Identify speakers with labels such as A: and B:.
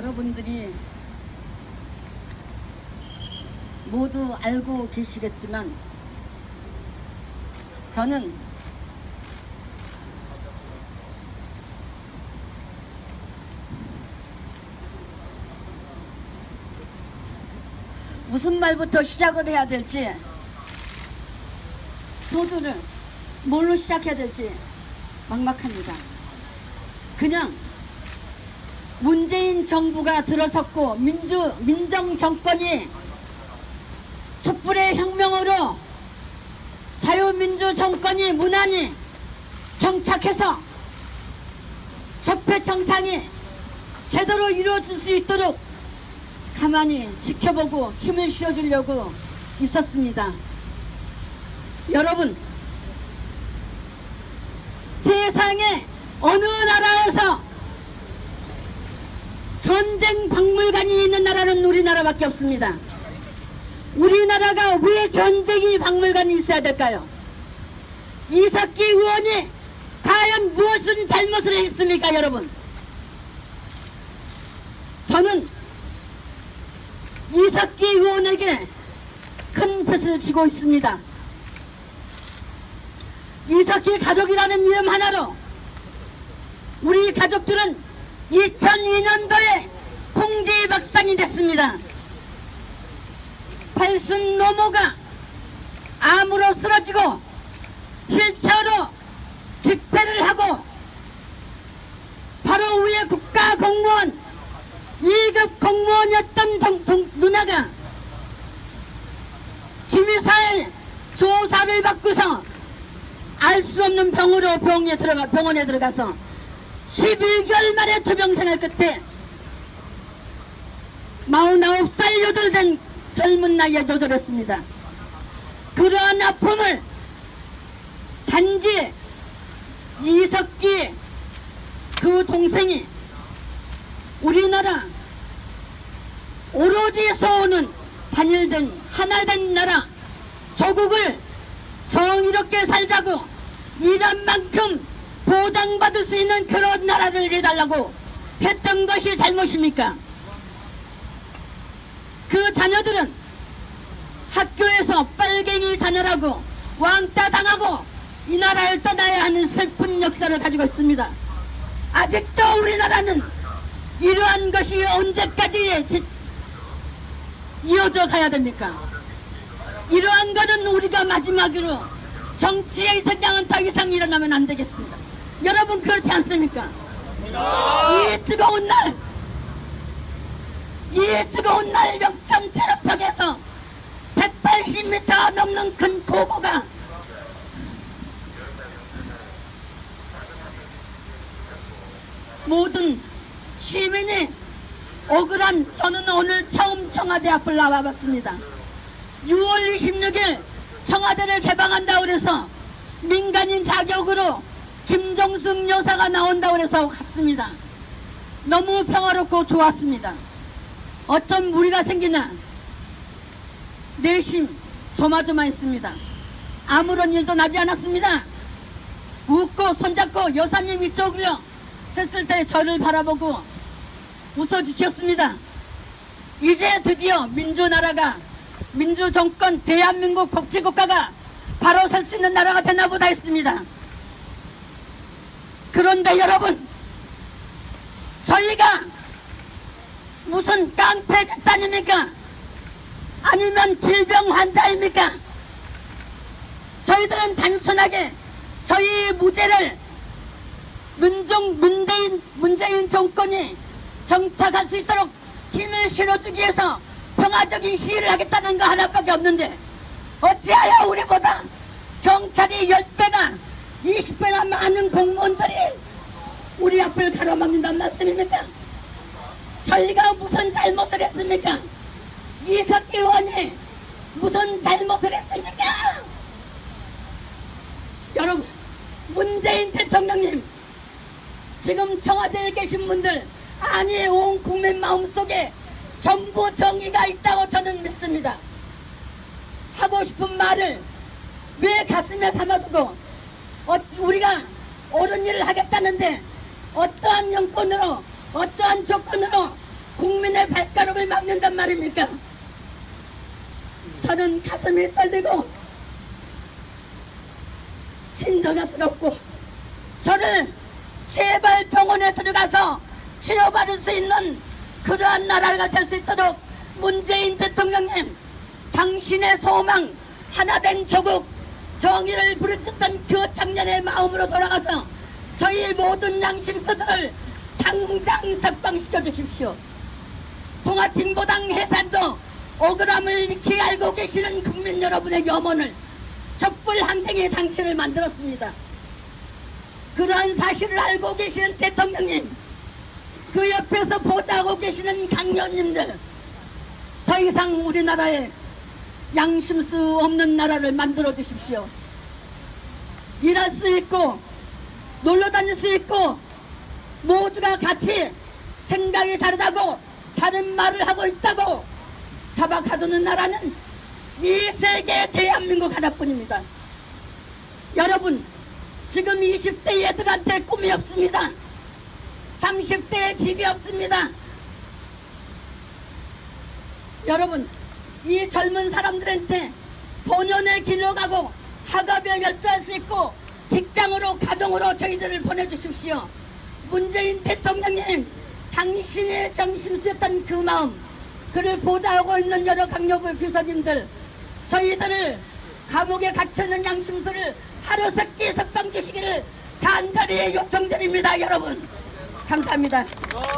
A: 여러분들이 모두 알고 계시겠지만 저는 무슨 말부터 시작을 해야 될지 소두를 뭘로 시작해야 될지 막막합니다. 그냥 문재인 정부가 들어섰고 민주 민정 정권이 촛불의 혁명으로 자유민주 정권이 무난히 정착해서 적폐 청산이 제대로 이루어질 수 있도록 가만히 지켜보고 힘을 실어주려고 있었습니다. 여러분, 세상에 어느 나라에서 전쟁 박물관이 있는 나라는 우리나라밖에 없습니다. 우리나라가 왜 전쟁이 박물관이 있어야 될까요? 이석기 의원이 과연 무엇은 잘못을 했습니까, 여러분? 저는 이석기 의원에게 큰 빚을 지고 있습니다. 이석기 가족이라는 이름 하나로 우리 가족들은 2002년도에 공지박산이 됐습니다. 팔순 노모가 암으로 쓰러지고 실처로 집회를 하고 바로 위에 국가 공무원 2급 공무원이었던 동- 동- 누나가 김일사의 조사를 받고서 알 수 없는 병으로 병에 들어가, 병원에 들어가서 11개월 만에 투병 생활 끝에 49살 여덟된 젊은 나이에 조절했습니다. 그러한 아픔을 단지 이석기 그 동생이 우리나라 오로지 서오는 단일된 하나된 나라 조국을 정의롭게 살자고 이런 만큼 보장받을 수 있는 그런 나라를 해달라고 했던 것이 잘못입니까? 그 자녀들은 학교에서 빨갱이 자녀라고 왕따 당하고 이 나라를 떠나야 하는 슬픈 역사를 가지고 있습니다. 아직도 우리나라는 이러한 것이 언제까지 지- 이어져 가야 됩니까? 이러한 것은 우리가 마지막으로 정치의 생장은 더 이상 일어나면 안 되겠습니다. 여러분 그렇지 않습니까? 이 뜨거운 날, 이 뜨거운 날 영천 체력벽에서 180m 넘는 큰 고고가 모든 시민이 억울한 저는 오늘 처음 청와대 앞을 나와봤습니다. 6월 26일 청와대를 개방한다고 그래서 민간인 자격으로 김정숙 여사가 나온다고 그래서 갔습니다. 너무 평화롭고 좋았습니다. 어떤 무리가 생기나 내심 조마조마했습니다. 아무런 일도 나지 않았습니다. 웃고 손잡고 여사님 이쪽으로 했을 때 저를 바라보고 웃어주셨습니다. 이제 드디어 민주나라가 민주정권 대한민국 복지국가가 바로 설 수 있는 나라가 되나 보다 했습니다. 그런데 여러분 저희가 무슨 깡패 집단입니까? 아니면 질병 환자입니까? 저희들은 단순하게 저희 무죄를 문정 문재인 문재인 정권이 정착할 수 있도록 힘을 실어주기 위해서 평화적인 시위를 하겠다는 거 하나밖에 없는데 어찌하여 우리보다 경찰이 10 배나 20배나 많은 공무원들이 우리 앞을 가로막는단 말씀입니까? 저희가 무슨 잘못을 했습니까? 이석기 의원이 무슨 잘못을 했습니까? 여러분 문재인 대통령님 지금 청와대에 계신 분들 아니 온 국민 마음속에 전부 정의가 있다고 저는 믿습니다. 하고 싶은 말을 왜 가슴에 삼아두고 어, 우리가 옳은 일을 하겠다는데 어떠한 영권으로 어떠한 조건으로 국민의 발가락을 막는단 말입니까? 저는 가슴이 떨리고 없고 저를 제발 병원에 들어가서 치료받을 수 있는 그러한 나라가 될 수 있도록 문재인 대통령님 당신의 소망 하나 된 조국 정의를 부르짖던 그 청년의 마음으로 돌아가서 저희 모든 양심수들을 당장 석방시켜 주십시오. 통화진보당 해산도 억울함을 익히 알고 계시는 국민 여러분의 염원을 촛불 항쟁이 당신을 만들었습니다. 그러한 사실을 알고 계시는 대통령님, 그 옆에서 보좌하고 계시는 강요님들, 더 이상 우리나라에 양심 수 없는 나라를 만들어 주십시오. 일할 수 있고, 놀러 다닐 수 있고, 모두가 같이 생각이 다르다고, 다른 말을 하고 있다고 잡아가두는 나라는 이 세계 대한민국 하나뿐입니다. 여러분, 지금 20대 애들한테 꿈이 없습니다. 30대에 집이 없습니다. 여러분, 이 젊은 사람들한테 본연의 길로 가고 학업에 열중할 수 있고 직장으로 가정으로 저희들을 보내주십시오. 문재인 대통령님, 당신의 정심수였던 그 마음, 그를 보좌하고 있는 여러 강력부 비서님들, 저희들을 감옥에 갇혀있는 양심수를 하루 세끼 석방 주시기를 간절히 요청드립니다, 여러분. 감사합니다.